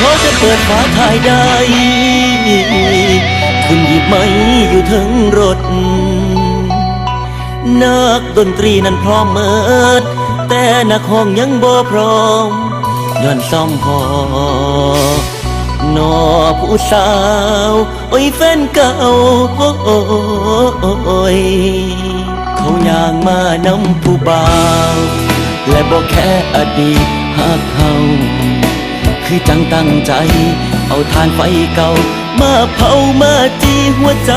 พอจะเปิดฝาถ่ายได้ คุณหยิบไม้อยู่ถึงรถ นักดนตรีนั้นพร้อมเมิด แต่นักห้องยังบ่พร้อมย้อนซ่อมพอนอผู้สาว โอ้ยแฟนเก่าโอ้ยเขาย่างมานำผู้บ่าว และบอกแค่อดีตหักเขา คือจังตั้งใจ เอาทานไฟเก่า มาเผามาจีหัวใจ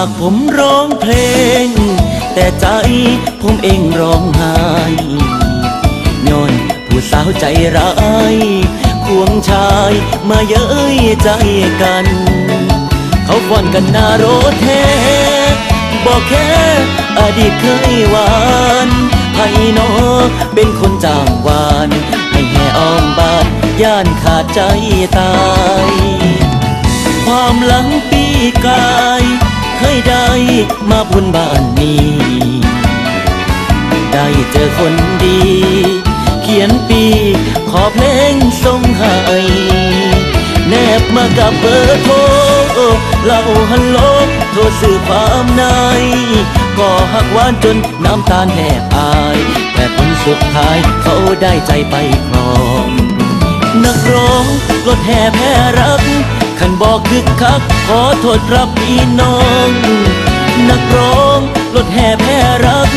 ากผมร้องเพลง แต่ใจผมเองร้องไห้ย้อนผู้สาวใจร้ายควงชายมาเย้ยใจกัน เขาฟ้อนกันหน้ารถแท้บอกแค่อดีตเคยหวานให้นอเป็นคนจ้างวาน ให้แห่อ้อมบ้านย่านขาดใจตาย ความหลังปีกาย เคยได้มาบนบ้านนี้ ได้เจอคนดี เขียนปีขอเพลงส่งให้แนบมากับเบอร์โทรเล่าฮัลโหลโทรสื่อความในก็หักหวานจนน้ำตาแทบอาย แต่ผลสุดท้ายเขาได้ใจไปครอง นักร้องรถแห่แพ้รัก ขันบอกคึกคัก ขอโทษครับพี่น้อง นักร้องรถแห่แพ้รัก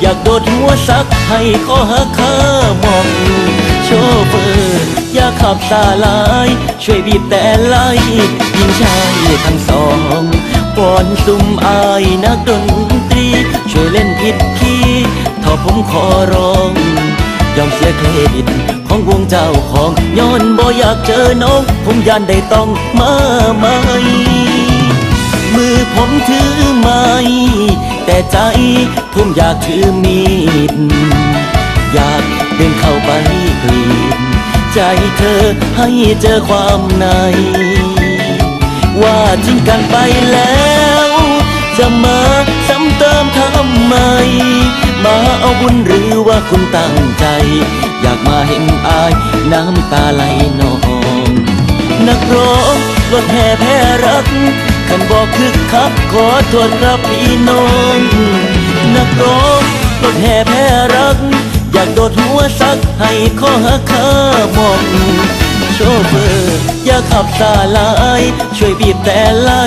อยากโดดหัวซักให้ขอหักข้ามองโชเฟอร์อย่าขับสาลาย ช่วยบีบแต่ไล่ยิงชายทั้งสองก่อนซุ่มอายนักดนตรี ช่วยเล่นผิดคีย์ถ้าผมขอร้อง ยอมเสียเครดิต ของวงเจ้าของย้อนบ่อยากเจอน้อง ผมยันได้ต้องมาใหม่มือผมถือไม้แต่ใจผมอยากถือมีด อยากเดินเข้าไปกรีดใจเธอให้เจอความใน ว่าทิ้งกันไปแล้ว จะมา มาเอาบุญหรือว่าคุณตั้งใจ อยากมาเห็นอายน้ำตาไหลนอง นักร้องรถแห่แพ้รักขันบอกคึกคักขอโทษครับพี่น้อง นักร้องรถแห่แพ้รัก อยากโดดหัวซักให้ข้อหักขามองโชเฟอร์อย่าขับสาลาย ช่วยบีบแต่ไล่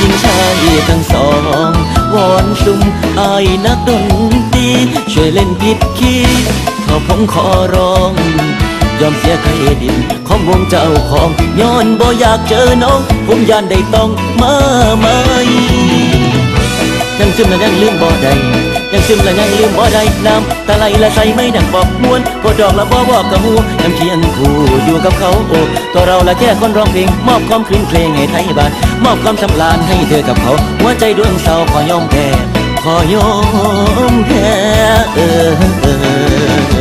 ยิงชายทั้งสอง วอนซุ่มอายนักดนตรีช่วยเล่นผิดคีย์ขาผมขอร้อง ยอมเสียเครดิตของวงเจ้าของย้อนบ่อยากเจอน้อง ผมยานได้ต้องมาไหม่ ยังซึมและยังลืมบ่ได้ยังซึมและยังลืมบ่ได้น้ำตาไหลและใส่ไม่ดังบอกมวนพอดอกและบ่บอกกับหูยังเคียงคู่อยู่กับเขาโอ้ตัวเราละแค่คนร้องเพลง มอบความคลื่นเพลงให้ไทยบ้านมอบความสำลานให้เธอกับเขา หัวใจดวงเศร้าขอยอมแพ้ขอยอมแพ้เออ